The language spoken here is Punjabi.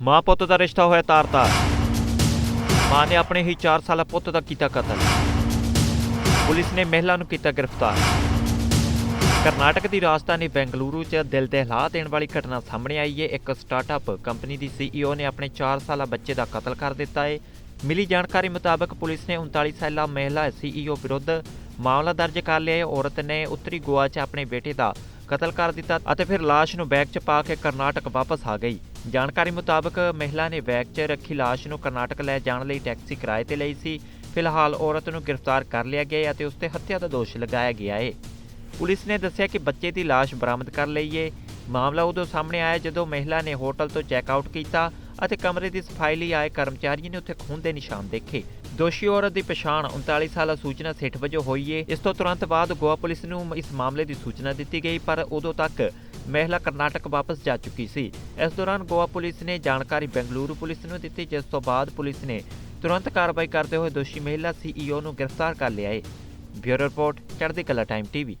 ਮਾਂ ਪੁੱਤ ਦਾ ਰਿਸ਼ਤਾ ਹੋਇਆ ਤਾਰ-ਤਾਰ ਮਾਂ ਨੇ ਆਪਣੇ ਹੀ 4 ਸਾਲਾ ਪੁੱਤ ਦਾ ਕੀਤਾ ਕਤਲ। ਪੁਲਿਸ ਨੇ ਮਹਿਲਾ ਨੂੰ ਕੀਤਾ ਗ੍ਰਿਫਤਾਰ। ਕਰਨਾਟਕ ਦੀ ਰਾਜਧਾਨੀ ਬੈਂਗਲੁਰੂ 'ਚ ਦਿਲ ਦਹਿਲਾ ਦੇਣ ਵਾਲੀ ਘਟਨਾ ਸਾਹਮਣੇ ਆਈ ਹੈ ਇੱਕ ਸਟਾਰਟਅਪ ਕੰਪਨੀ ਦੀ ਸੀਈਓ ਨੇ ਆਪਣੇ 4 ਸਾਲਾ ਬੱਚੇ ਦਾ ਕਤਲ ਕਰ ਦਿੱਤਾ ਹੈ ਮਿਲੀ ਜਾਣਕਾਰੀ ਮੁਤਾਬਕ ਪੁਲਿਸ ਨੇ 39 ਸਾਲਾ ਮਹਿਲਾ ਸੀਈਓ ਵਿਰੁੱਧ ਮਾਮਲਾ ਦਰਜ ਕਰ ਲਿਆ ਹੈ ਔਰਤ ਨੇ ਉੱਤਰੀ ਗੋਆ 'ਚ ਆਪਣੇ ਬੇਟੇ ਦਾ ਕਤਲ ਕਰ ਦਿੱਤਾ ਅਤੇ ਫਿਰ ਲਾਸ਼ ਨੂੰ ਬੈਗ 'ਚ ਪਾ ਕੇ ਕਰਨਾਟਕ ਵਾਪਸ ਆ ਗਈ। ਜਾਣਕਾਰੀ ਮੁਤਾਬਕ ਮਹਿਲਾ ਨੇ ਬੈਗ 'ਚ ਰੱਖੀ ਲਾਸ਼ ਨੂੰ ਕਰਨਾਟਕ ਲੈ ਜਾਣ ਲਈ ਟੈਕਸੀ ਕਿਰਾਏ ਤੇ ਲਈ ਸੀ। ਫਿਲਹਾਲ ਔਰਤ ਨੂੰ ਗ੍ਰਿਫਤਾਰ ਕਰ ਲਿਆ ਗਿਆ ਹੈ ਅਤੇ ਉਸ ਤੇ ਹੱਤਿਆ ਦਾ ਦੋਸ਼ ਲਗਾਇਆ ਗਿਆ ਹੈ। ਪੁਲਿਸ ਨੇ ਦੱਸਿਆ ਕਿ ਬੱਚੇ ਦੀ ਲਾਸ਼ ਬਰਾਮਦ ਕਰ ਲਈ ਏ। ਮਾਮਲਾ ਉਦੋਂ ਸਾਹਮਣੇ ਆਇਆ ਜਦੋਂ ਮਹਿਲਾ ਨੇ ਹੋਟਲ ਤੋਂ ਚੈੱਕ ਆਊਟ ਕੀਤਾ ਅਤੇ ਕਮਰੇ ਦੀ ਸਫ਼ਾਈ ਲਈ ਆਏ ਕਰਮਚਾਰੀ ਨੇ ਉੱਥੇ ਖੂਨ ਦੇ ਨਿਸ਼ਾਨ ਦੇਖੇ। ਦੋਸ਼ੀ ਔਰਤ ਦੀ ਪਛਾਣ 39 ਸਾਲਾ ਸੂਚਨਾ ਸੇਠ ਵਜੋਂ ਹੋਈ ਏ। ਇਸ ਤੋਂ ਤੁਰੰਤ ਬਾਅਦ ਗੋਆ ਪੁਲਿਸ ਨੂੰ ਇਸ ਮਾਮਲੇ ਦੀ ਸੂਚਨਾ ਦਿੱਤੀ ਗਈ, ਪਰ ਉਦੋਂ ਤੱਕ ਮਹਿਲਾ ਕਰਨਾਟਕ ਵਾਪਸ ਜਾ ਚੁੱਕੀ ਸੀ। ਇਸ ਦੌਰਾਨ ਗੋਆ ਪੁਲਿਸ ਨੇ ਜਾਣਕਾਰੀ ਬੈਂਗਲੁਰੂ ਪੁਲਿਸ ਨੂੰ ਦਿੱਤੀ, ਜਿਸ ਤੋਂ ਬਾਅਦ ਪੁਲਿਸ ਨੇ ਤੁਰੰਤ ਕਾਰਵਾਈ ਕਰਦੇ ਹੋਏ ਦੋਸ਼ੀ ਮਹਿਲਾ ਸੀਈਓ ਨੂੰ ਗ੍ਰਿਫਤਾਰ ਕਰ ਲਿਆ ਏ। ਬਿਊਰੋ ਰਿਪੋਰਟ, ਚੜ੍ਹਦੀ ਕਲਾ ਟਾਈਮ ਟੀਵੀ।